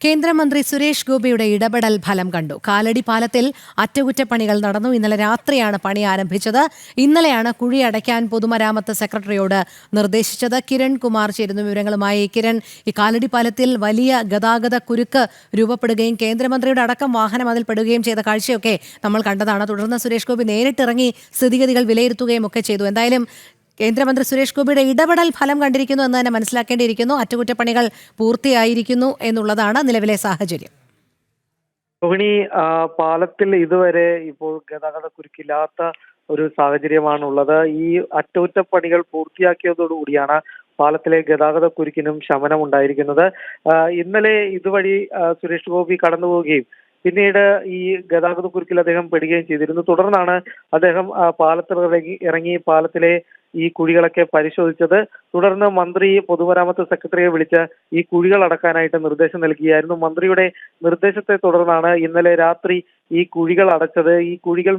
കേന്ദ്രമന്ത്രി സുരേഷ് ഗോപിയുടെ ഇടപെടൽ ഫലം കണ്ടു. കാലടി പാലത്തിൽ അറ്റകുറ്റപ്പണികൾ നടന്നു. ഇന്നലെ രാത്രിയാണ് പണി ആരംഭിച്ചത്. ഇന്നലെയാണ് കുഴി അടയ്ക്കാൻ പൊതുമരാമത്ത് സെക്രട്ടറിയോട് നിർദ്ദേശിച്ചത്. കിരൺ കുമാർ ചേരുന്ന വിവരങ്ങളുമായി കിരൺ ഈ കാലടി പാലത്തിൽ വലിയ ഗതാഗത കുരുക്ക് രൂപപ്പെടുകയും കേന്ദ്രമന്ത്രിയുടെ അടക്കം വാഹനം അതിൽ പെടുകയും ചെയ്ത കാഴ്ചയൊക്കെ നമ്മൾ കണ്ടതാണ്. തുടർന്ന് സുരേഷ് ഗോപി നേരിട്ടിറങ്ങി സ്ഥിതിഗതികൾ വിലയിരുത്തുകയും ഒക്കെ ചെയ്തു. എന്തായാലും കേന്ദ്രമന്ത്രി സുരേഷ് ഗോപിയുടെ ഇടപെടൽ ഫലം കണ്ടിരിക്കുന്നു എന്ന് തന്നെ മനസ്സിലാക്കേണ്ടിയിരിക്കുന്നു. അറ്റകുറ്റപ്പണികൾ പൂർത്തിയായിരിക്കുന്നു എന്നുള്ളതാണ് നിലവിലെ സാഹചര്യം. രോഹിണി പാലത്തിൽ ഇതുവരെ ഇപ്പോൾ ഗതാഗത കുരുക്കില്ലാത്ത ഒരു സാഹചര്യമാണ് ഉള്ളത് ഈ അറ്റകുറ്റപ്പണികൾ പൂർത്തിയാക്കിയതോടുകൂടിയാണ് പാലത്തിലെ ഗതാഗത കുരുക്കിനും ശമനം ഉണ്ടായിരിക്കുന്നത് ഇന്നലെ ഇതുവഴി സുരേഷ് ഗോപി കടന്നു പോവുകയും പിന്നീട് ഈ ഗതാഗത കുരുക്കിൽ അദ്ദേഹം പെടുകയും ചെയ്തിരുന്നു. തുടർന്നാണ് അദ്ദേഹം പാലത്തിൽ ഇറങ്ങി പാലത്തിലെ ഈ കുഴികളൊക്കെ പരിശോധിച്ചത്. തുടർന്ന് മന്ത്രി പൊതുമരാമത്ത് സെക്രട്ടറിയെ വിളിച്ച് ഈ കുഴികൾ അടക്കാനായിട്ട് നിർദ്ദേശം നൽകിയായിരുന്നു. മന്ത്രിയുടെ നിർദ്ദേശത്തെ തുടർന്നാണ് ഇന്നലെ രാത്രി ഈ കുഴികൾ അടച്ചത്. ഈ കുഴികൾ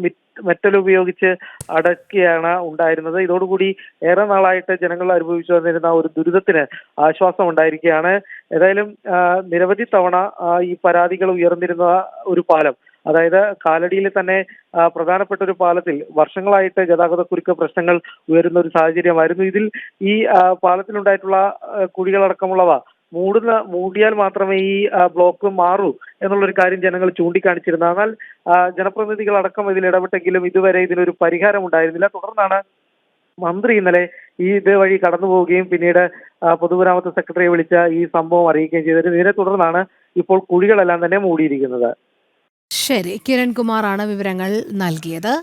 മെറ്റൽ ഉപയോഗിച്ച് അടക്കുകയാണ് ഉണ്ടായിരുന്നത്. ഇതോടുകൂടി ഏറെ നാളായിട്ട് ജനങ്ങൾ അനുഭവിച്ചു വന്നിരുന്ന ഒരു ദുരിതത്തിന് ആശ്വാസം ഉണ്ടായിരിക്കുകയാണ്. ഏതായാലും നിരവധി തവണ ഈ പരാതികൾ ഉയർന്നിരുന്ന ഒരു പാലം അതായത് കാലടിയിൽ തന്നെ പ്രധാനപ്പെട്ട ഒരു പാലത്തിൽ വർഷങ്ങളായിട്ട് ഗതാഗത കുരുക്ക് പ്രശ്നങ്ങൾ ഉയരുന്ന ഒരു സാഹചര്യമായിരുന്നു. ഇതിൽ ഈ പാലത്തിലുണ്ടായിട്ടുള്ള കുഴികളടക്കമുള്ളവ മൂടുന്ന മൂടിയാൽ മാത്രമേ ഈ ബ്ലോക്ക് മാറൂ എന്നുള്ളൊരു കാര്യം ജനങ്ങൾ ചൂണ്ടിക്കാണിച്ചിരുന്നു എന്നാൽ ജനപ്രതിനിധികൾ അടക്കം ഇതിൽ ഇടപെട്ടെങ്കിലും ഇതുവരെ ഇതിനൊരു പരിഹാരം ഉണ്ടായിരുന്നില്ല. തുടർന്നാണ് മന്ത്രി ഇന്നലെ ഈ ഇത് വഴി കടന്നു പോവുകയും പിന്നീട് പൊതുമരാമത്ത് സെക്രട്ടറിയെ വിളിച്ച ഈ സംഭവം അറിയിക്കുകയും ചെയ്തത്. ഇതിനെ തുടർന്നാണ് ഇപ്പോൾ കുഴികളെല്ലാം തന്നെ മൂടിയിരിക്കുന്നത്. ശരി. കിരൺകുമാറാണ് വിവരങ്ങൾ നൽകിയത്.